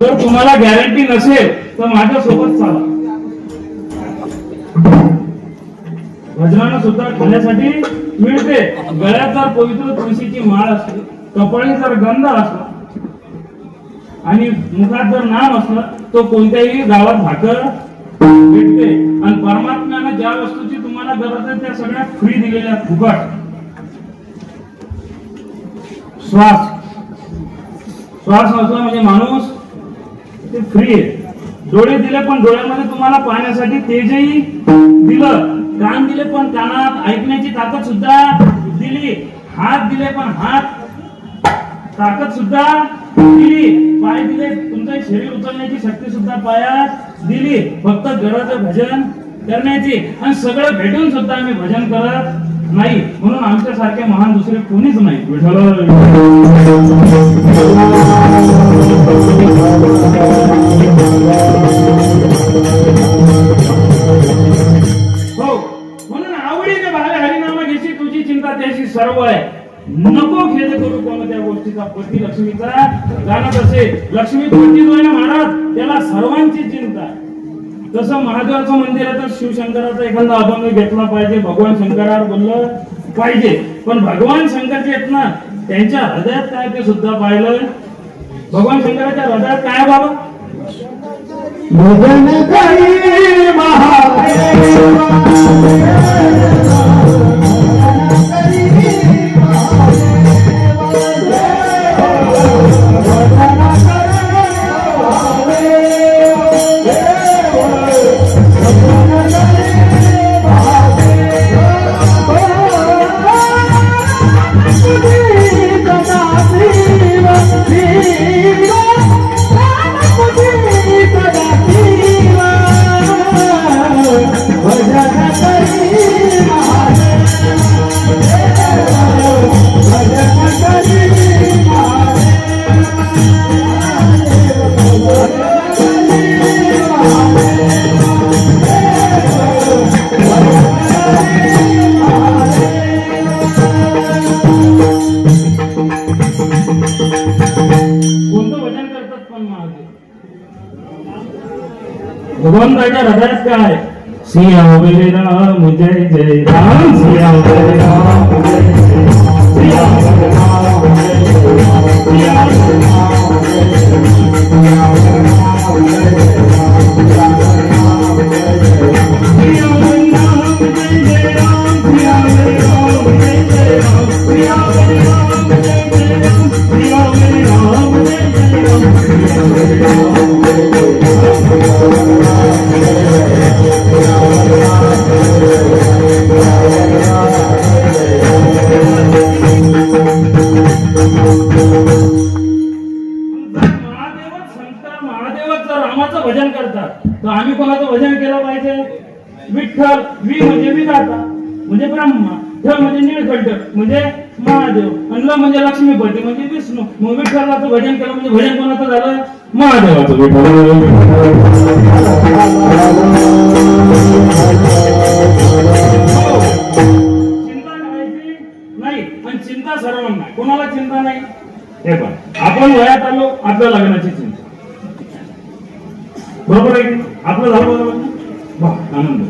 जर तुम्हाला गॅरंटी नसेल तर माझ्या सोबत चाला. भजनानं सुद्धा खाण्यासाठी मिळते. गळ्यात जर पवित्र तुळशीची माळ असते कपाळी जर गंध असला आणि मुखात जर नाम असलं तो कोणत्याही गावात भाकर भेटते. आणि परमात्म्यानं ज्या वस्तूची तुम्हाला गरज आहे त्या सगळ्या फ्री दिलेल्या फुकट. श्वास. श्वास असला म्हणजे माणूस ते फ्री आहे. डोळे दिले पण डोळ्यामध्ये तुम्हाला पाहण्यासाठी तेजही दिलं. कान दिले पण कानात. ऐकण्याची ताकद सुद्धा दिली. हात दिले पण हात. ताकद सुद्धा दिली. पाय दिले तुमचं शरीर उचलण्याची शक्ती सुद्धा पायात दिली. फक्त गरज भजन करण्याची. आणि सगळं भेटून सुद्धा आम्ही भजन करत नाही म्हणून आमच्यासारखे महान दुसरे कोणीच नाही. हो म्हणून आवडीने भावे हरिनामा घेशी तुझी चिंता त्याशी सर्व आहे. नको खेद करू कोण त्या गोष्टीचा. पती लक्ष्मीचा. जाणत असे लक्ष्मी कोणती ना महाराज त्याला सर्वांची चिंता. आहे. तसं महादेवाचं मंदिर आहे तर शिवशंकराचा एखादा अभंग घेतला पाहिजे भगवान शंकरावर बोललं पाहिजे. पण भगवान शंकर जे आहेत ना त्यांच्या हृदयात काय ते सुद्धा पाहिलं. भगवान शंकराच्या हृदयात काय आहे बाबा? भजन भगवंताच्या हृदयात काय? सिया वगैरे राम जय जय राम सिया वगैरे राम. भट्ट म्हणजे महादेव. अनला म्हणजे लक्ष्मी भट्ट म्हणजे विष्णू. मग विठ्ठलाचं भजन केलं म्हणजे भजन कोणाचं झालं? महादेवाचं. हो. चिंता नाही पण चिंता सर्वांना कोणाला चिंता नाही? हे पण आपण वयात आलो आपल्या लग्नाची चिंता. बरोबर आहे आपलं झालं बरोबर? आनंद.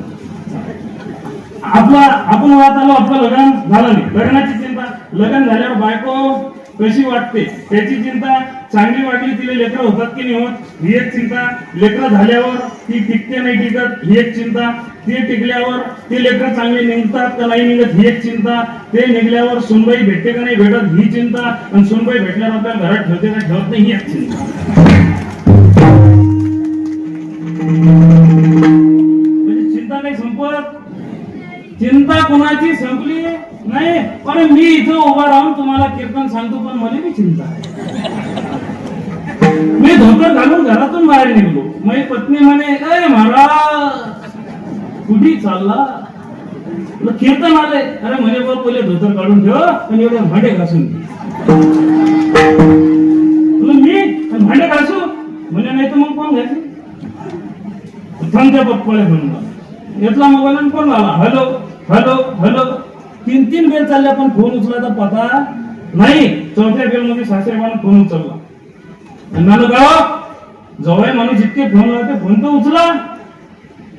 आपला आपण वाहत आलो आपलं लग्न झालं नाही. लग्नाची चिंता लग्न झाल्यावर बायको कशी वाटते त्याची चिंता चांगली वाटली तिला लेकरं होतात की नाही होत ही एक चिंता. लेकरं झाल्यावर ती टिकते नाही टिकत ही एक चिंता. ती टिकल्यावर ती लेकरं चांगले निघतात का नाही निघत ही एक चिंता. ते निघल्यावर सुनबाई भेटते का नाही भेटत ही चिंता. आणि सुनबाई भेटल्यावर आपल्याला घरात ठेवते का ठेवत नाही ही एक चिंता. कोणाची संपली नाही पण मी इथं उभा राहून तुम्हाला कीर्तन सांगतो पण मला मी चिंता आहे. मी धोतर घालून घरातून बाहेर निघलो. माझी पत्नी म्हणे अरे महाराज कुठे चालला? कीर्तन आले अरे म्हणे बघ पहिले धोतर काढून ठेव आणि एवढे भांडे घासून मी भांडे घासू? म्हणे नाही तर मग कोण घ्यायचे थांबत्या पप्पाळे म्हणून घेतला मोबाईल कोण फोन आला हॅलो. Hello hello. तीन तीन बेल चालले पण फोन उचलायचा पता नाही. चौथ्या बेल मध्ये सासरेबानं फोन उचलला. आणि म्हणलं गाव जवळ माणूस जितके फोन लावते फोन तर उचला.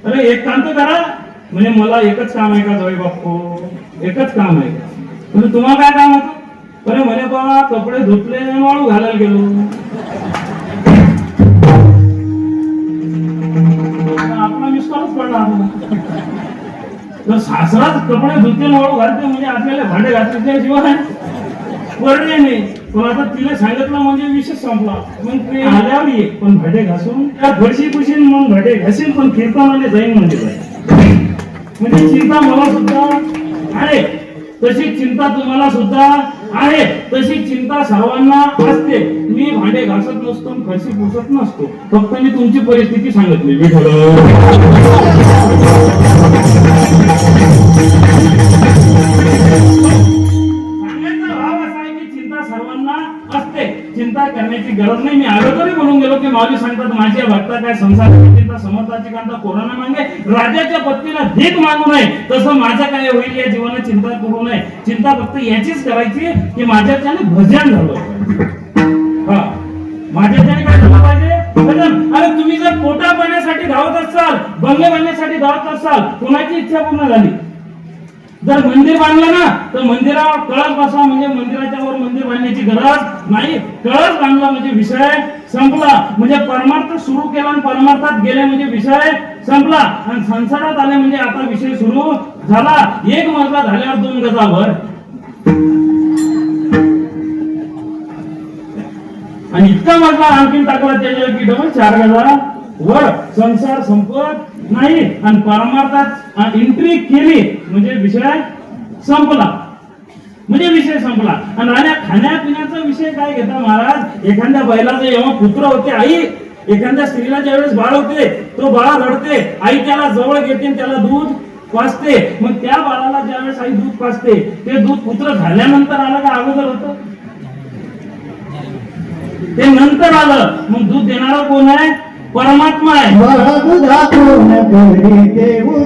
अरे एक काम तर करा. म्हणजे मला एकच काम आहे का जवळ बाप्पू एकच काम आहे. का म्हणजे तुम्हाला काय काम होतं? अरे म्हणे बा कपडे धुतले वाळू घालायला गेलो. आपला मिस्टरच पडला तर सासराच कपडे धुते वाळू घालते म्हणजे आपल्याला भांडे घातले त्याशिवाय पडले नाही. पण आता तिला सांगितलं म्हणजे विषय संपला. मग ते आल्यावर ये. पण भांडे घासून त्या फडशी पुशीन मग भांडे घासीन पण कीर्तनाने जाईन म्हणजे जाईन म्हणजे चिंता मला सुद्धा आहे. तशी चिंता तुम्हाला सुद्धा आहे. तशी चिंता सर्वांना असते. मी भांडे घासत नसतो फरशी पुसत नसतो. फक्त मी तुमची परिस्थिती सांगितली विठ्ठल माझ्या भक्ता काय संसार समर्थाची कांता कोरोना मागे राजाच्या पत्नीला भीक मागू नये. तसं माझं काय होईल या जीवनात चिंता करू नये. चिंता फक्त याचीच करायची की माझ्याच्याने भजन झालं. माझ्या हा. माझ्याच्याने काय झालं पाहिजे? भजन. अरे तुम्ही जर पोटा पाण्यासाठी धावत असाल बंगले बांधण्यासाठी धावत असाल कुणाची इच्छा पूर्ण झाली? जर मंदिर बांधलं ना तर मंदिरावर कळस बसवा म्हणजे मंदिराच्या वर मंदिर बांधण्याची गरज नाही. कळस बांधला म्हणजे विषय संपला. म्हणजे परमार्थ सुरू केला आणि परमार्थात गेले म्हणजे विषय संपला. आणि संसारात आले म्हणजे आता विषय सुरू झाला. एक मजला झाल्यावर दोन गजावर. आणि इतका मजला आणखीन टाकला त्याच्यावर की डबल चार गजा वर संसार संपत नाही आणि परमार्थात एंट्री केली म्हणजे विषय संपला. म्हणजे विषय संपला. आणि राहण्या खाण्यापिण्याचा विषय काय घेता महाराज? एखाद्या बैलाचे जेव्हा पुत्र होते आई एखाद्या स्त्रीला ज्यावेळेस बाळ होते तो बाळा रडते आई त्याला जवळ घेते आणि त्याला दूध पाचते मग त्या बाळाला ज्यावेळेस आई दूध पाचते ते दूध पुत्र झाल्यानंतर आलं का अगोदर होत? ते नंतर आलं. मग दूध देणारा कोण आहे? परमात्मा आहे. देऊ